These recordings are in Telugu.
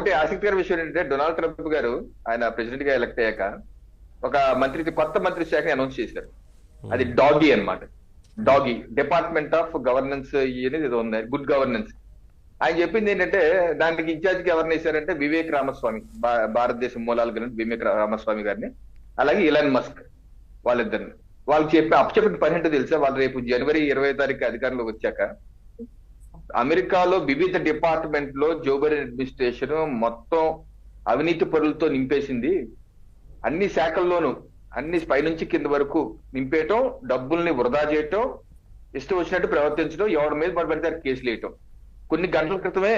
ఒకటి ఆసక్తికర విషయం ఏంటంటే డొనాల్డ్ ట్రంప్ గారు ఆయన ప్రెసిడెంట్గా ఎలక్ట్ అయ్యాక ఒక మంత్రి కొత్త మంత్రి శాఖ అనౌన్స్ చేశారు. అది డాగీ అన్నమాట. డాగీ. డిపార్ట్మెంట్ ఆఫ్ గవర్నెన్స్ అనేది ఏదో ఉంది. గుడ్ గవర్నెన్స్ ఆయన చెప్పింది ఏంటంటే దానికి ఇన్ఛార్జ్ ఎవరిని వేశారంటే వివేక్ రామస్వామి భారతదేశం మూలాలు కలిగిన వివేక్ రామస్వామి గారిని. అలాగే ఇలాన్ మస్క్ వాళ్ళిద్దరిని. వాళ్ళకి చెప్పి అప్పచెప్పిన పని ఏంటో తెలుసా? వాళ్ళు రేపు జనవరి ఇరవై తారీఖు అధికారంలోకి వచ్చాక అమెరికాలో వివిధ డిపార్ట్మెంట్లో జో బైడెన్ అడ్మినిస్ట్రేషన్ మొత్తం అవినీతి పరులతో నింపేసింది. అన్ని శాఖల్లోనూ అన్ని పైనుంచి కింద వరకు నింపేయటం డబ్బుల్ని వృధా చేయటం ఇష్టం వచ్చినట్టు ప్రవర్తించడం ఎవరి మీద పడి పడితే వారికి కేసులు వేయటం. కొన్ని గంటల క్రితమే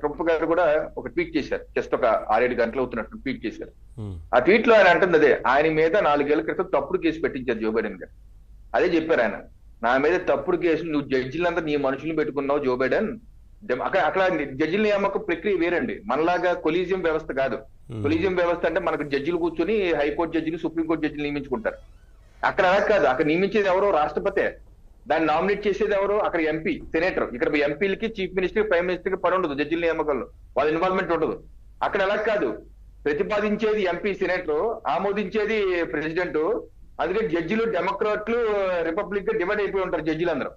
ట్రంప్ గారు కూడా ఒక ట్వీట్ చేశారు. జస్ట్ ఒక ఆరేడు గంటలు అవుతున్నట్టు ట్వీట్ చేశారు. ఆ ట్వీట్లో ఆయన అంటుంది అదే ఆయన మీద నాలుగేళ్ళ క్రితం తప్పుడు కేసు పెట్టించారు జో బైడెన్ గారు. అదే చెప్పారు ఆయన. నా మీద తప్పుడు కేసు నువ్వు జడ్జిలంతా నీ మనుషులు పెట్టుకున్నావు జో బైడెన్. అక్కడ అక్కడ జడ్జిల నియామక ప్రక్రియ వేరండి. మనలాగా కొలీజియం వ్యవస్థ కాదు. కొలీజియం వ్యవస్థ అంటే మనకు జడ్జిలు కూర్చొని హైకోర్టు జడ్జిలు సుప్రీంకోర్టు జడ్జిలు నియమించుకుంటారు. అక్కడ అలా కాదు. అక్కడ నియమించేది ఎవరో రాష్ట్రపతే. దాన్ని నామినేట్ చేసేది ఎవరు అక్కడ ఎంపీ సెనేటర్. ఇక్కడ ఎంపీలకి చీఫ్ మినిస్టర్ ప్రైమ్ మినిస్టర్కి పని ఉండదు జడ్జిల నియామకంలో వాళ్ళ ఇన్వాల్వ్మెంట్ ఉండదు. అక్కడ అలా కాదు. ప్రతిపాదించేది ఎంపీ సెనేటర్ ఆమోదించేది ప్రెసిడెంట్ అందుకని జడ్జిలు డెమోక్రాట్లు రిపబ్లిక్ డివైడ్ అయిపోయి ఉంటారు జడ్జిలు అందరూ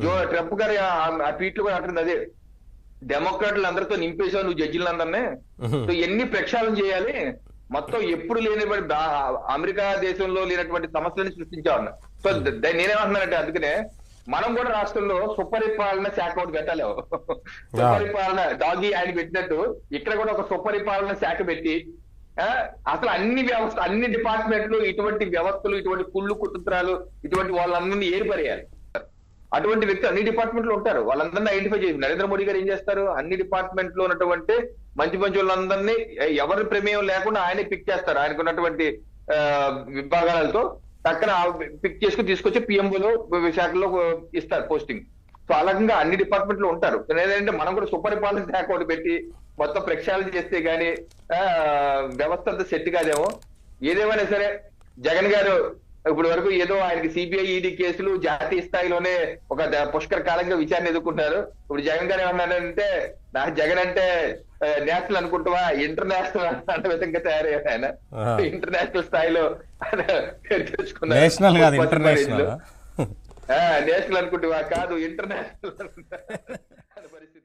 జో ట్రంప్ గారి ఆ- ఆ ట్వీట్లో కూడా అంటుంది అదే. డెమోక్రాట్లు అందరితో నింపేశావు నువ్వు జడ్జిలు అందరినీ సో ఎన్ని ప్రక్షాళన చేయాలి? మొత్తం ఎప్పుడు లేనిటువంటి అమెరికా దేశంలో లేనటువంటి సమస్యలను సృష్టించావన్న సో నేనేమంటున్నానంటే అందుకనే మనం కూడా రాష్ట్రంలో సుపరిపాలన శాఖ ఒకటి పెట్టాలి. సుపరిపాలన డాగి ఆయన పెట్టినట్టు ఇక్కడ కూడా ఒక సుపరిపాలన శాఖ పెట్టి అసలు అన్ని వ్యవస్థ అన్ని డిపార్ట్మెంట్లు ఇటువంటి వ్యవస్థలు ఇటువంటి కుళ్ళు కుతంత్రాలు ఇటువంటి వాళ్ళందరినీ ఏర్పరేయాలి. అటువంటి వ్యక్తి అన్ని డిపార్ట్మెంట్లో ఉంటారు. వాళ్ళందరినీ ఐడెంటిఫై చేసి నరేంద్ర మోడీ గారు ఏం చేస్తారు? అన్ని డిపార్ట్మెంట్లో ఉన్నటువంటి మంచి మంచి వాళ్ళందరినీ ఎవరి ప్రమేయం లేకుండా ఆయనే పిక్ చేస్తారు. ఆయనకు ఉన్నటువంటి విభాగాలతో తక్కన పిక్ చేసుకుని తీసుకొచ్చి పిఎంఓలో శాఖలో ఇస్తారు పోస్టింగ్. సో అలాగంగా అన్ని డిపార్ట్మెంట్లో ఉంటారు ఏంటంటే మనం కూడా సుపరిపాలన శాఖ ఒకటి పెట్టి మొత్తం ప్రక్షాళన చేస్తే గానీ ఆ, వ్యవస్థ అంతా సెట్ కాదేమో ఏదేమైనా సరే జగన్ గారు ఇప్పుడు వరకు ఏదో ఆయనకి సిబిఐ ఈడీ కేసులు జాతీయ స్థాయిలోనే ఒక పుష్కర కాలంగా విచారణ ఎదుర్కొంటారు ఇప్పుడు జగన్ గారు ఏమన్నారంటే నా జగన్ అంటే నేషనల్ అనుకుంటావా ఇంటర్నేషనల్ అన్న విధంగా తయారయ్యారు ఆయన ఆ. ఇంటర్నేషనల్ స్థాయిలో. నేషనల్ కాదు ఇంటర్నేషనల్. ఆ, నేషనల్ అనుకుంటావా కాదు ఇంటర్నేషనల్ అనుకుంటా. పరిస్థితి.